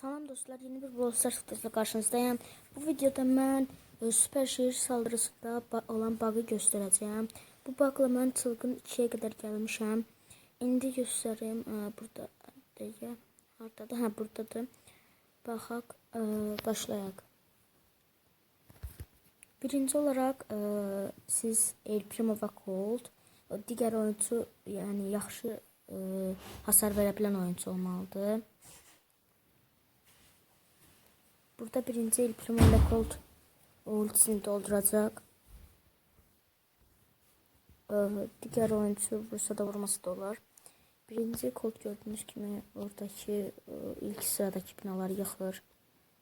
Salam dostlar, yeni bir Brawl Stars videosuyla karşınızdayım. Bu videoda mən e, süper şehir saldırısında olan bağı göstereceğim. Bu bağla mən çılgın 2-yə qədər gəlmişəm. İndi göstəreyim. E, burada dəqiqə. Hardadır? Hə, buradadır. Baxaq, e, başlayaq. Birinci olarak e, siz El Primo və Colt, o digər oyuncu, yəni yaxşı e, hasar verə bilən oyuncu olmalıdır. Burada birinci El Primo ile Colt ultisini dolduracak. Ee, diğer oyuncu vursa da vurması da olur. Birinci Colt gördüğünüz gibi oradaki e, ilk sıradaki binaları yıkır.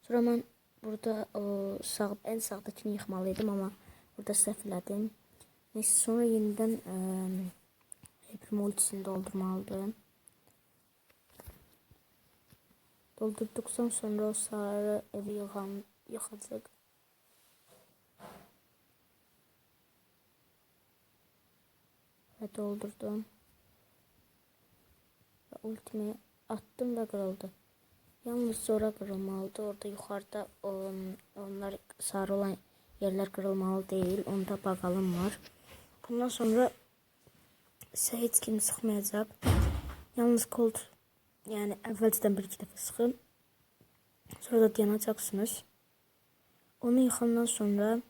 Sonra ben burada e, sağ, en sağdakini yıkmalıydım ama burada səhv elədim. Neyse sonra yeniden e, Primo ultisini doldurmalıdır. Doldurduktan sonra o sarı evi yıkan, yıkacak. Ve doldurdum. Ve ultimi attım ve kırıldı. Yalnız sonra kırılmalıdı. Orada yukarıda on, onlar sarı olan yerler kırılmalı değil. Onda bakalım var. Bundan sonra ise hiç kim sıkmayacak. Yalnız Colt yani evvelceden bir iki defa sıkın. Sonra da yanacaksınız. Onu yıkandan sonra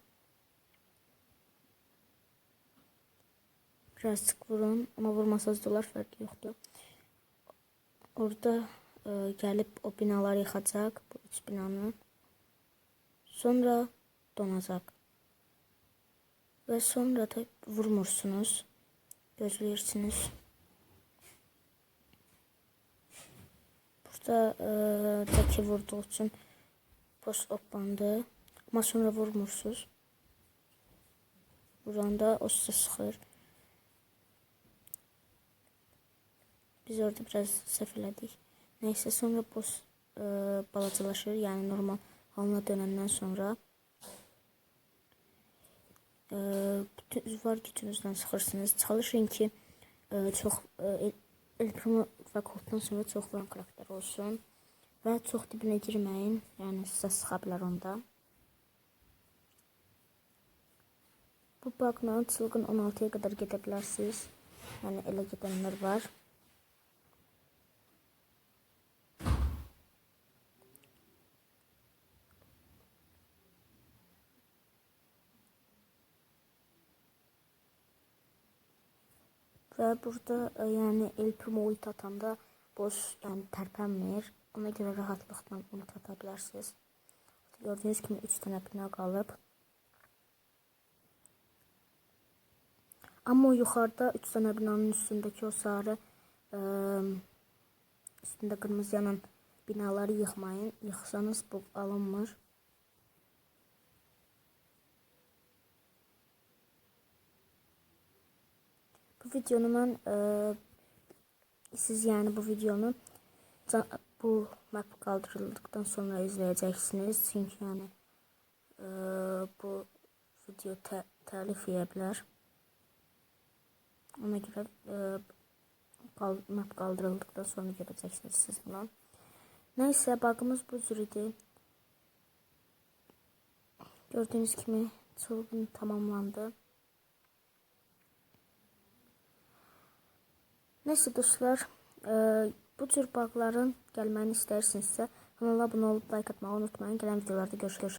birazcık vurun ama vurmasanız dolar farkı yoktu. Orada e, gelip o binaları yıkacak. Bu üç binanın. Sonra donacak. Ve sonra da vurmursunuz. Gözleyirsiniz. Burada e, Jackie vurduğu için post oplandı. Ama sonra vurmursuz. Vuranda o size sıxır. Biz orada biraz səhv elədik. Neyse sonra boss e, balacalaşır. Yani normal halına dönenden sonra e, bütün var gücünüzden sıxırsınız. Çalışın ki e, çox e, el, el Primo və Coltdan sonra çox vuran karakter olsun. Və çox dibinə girməyin. Yəni sizə sıxa bilər onda. Bu bugla çılgın 16'ya kadar gedə bilərsiniz. Yəni elə gedənlər var. Ve burada e, yani El Primo ulti atanda boş yani tərpənmir. Ona göre rahatlıkla ulti ata bilərsiniz. Gördüğünüz gibi 3 tane bina qalıb. Ama o yukarıda 3 tane binanın üstündeki o sarı e, üstünde kırmızı yanan binaları yıkmayın. Yıksanız bu alınmır. Bu videonu ben e, siz yani bu videonu bu map kaldırıldıktan sonra izleyeceksiniz. Çünkü yani e, bu video te telif yiyebilir. Ona göre e, map kaldırıldıktan sonra göreceksiniz siz bunu. Neyse bakımız bu cürdü. Gördüğünüz gibi çılgın tamamlandı. Neyse dostlar, e, bu tür bugların gəlməni istəyirsinizsə, kanala abunə olub like atmağı unutmayın. Gələn videolarda görüşürüz.